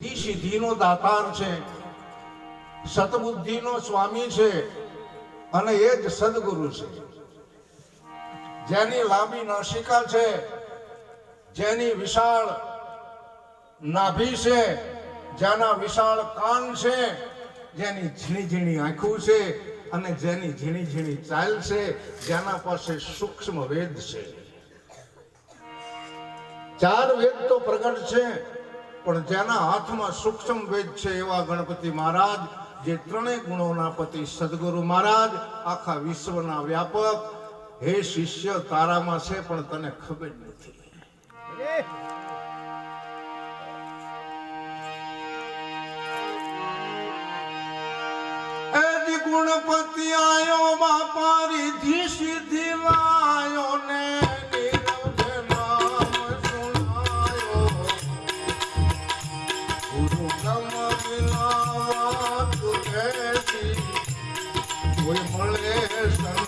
સિદ્ધિ સિદ્ધિનો દાતાર છે. સતબુદ્ધિનો સ્વામી છે અને એ જ સદગુરુ છે. જેની લાંબી નાસિકા છે, જેની વિશાળ નાભી છે, જેના વિશાળ કાન છે, જેની ઝીણી ઝીણી આંખો છે અને જેની ઝીણી ઝીણી ચાલ છે, જેના પાસે સૂક્ષ્મ વેદ છે. ચાર વેદ તો પ્રગટ છે. પણ જેના હાથમાં સૂક્ષ્મ વેદ છે એવા ગણપતિ મહારાજ, જે ત્રણેય ગુણોના પતિ સદગુરુ મહારાજ, આખા વિશ્વના વ્યાપક, હે શિષ્ય તારામાં છે પણ તને ખબર નથી. ગુણપતિ આયો બાપા રીધિ સિદ્ધિ લાયો ને ગુરુ વાત કહેતી કોઈ મળે સંત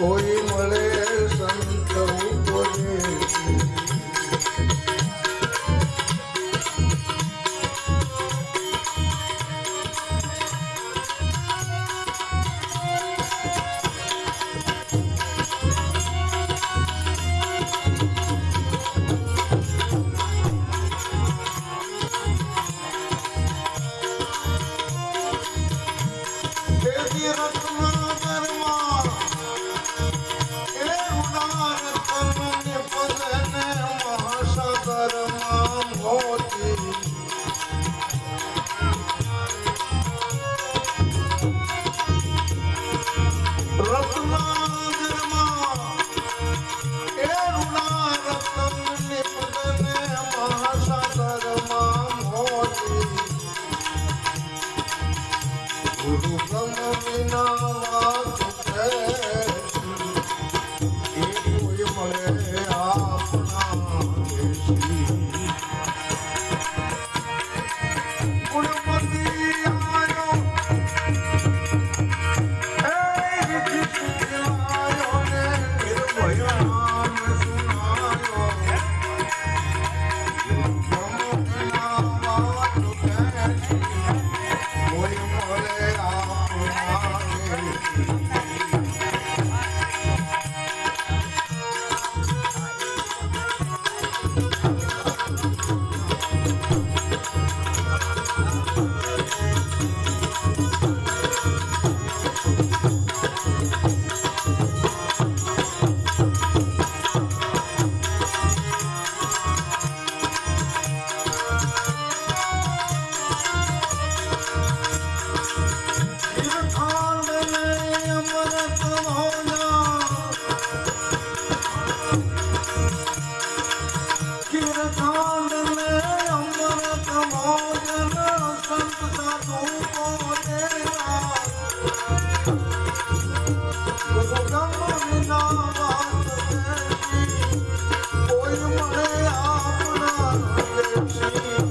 કોઈ મળે સંત ઉપદેશી. કોઈ મળે આપણા દેશી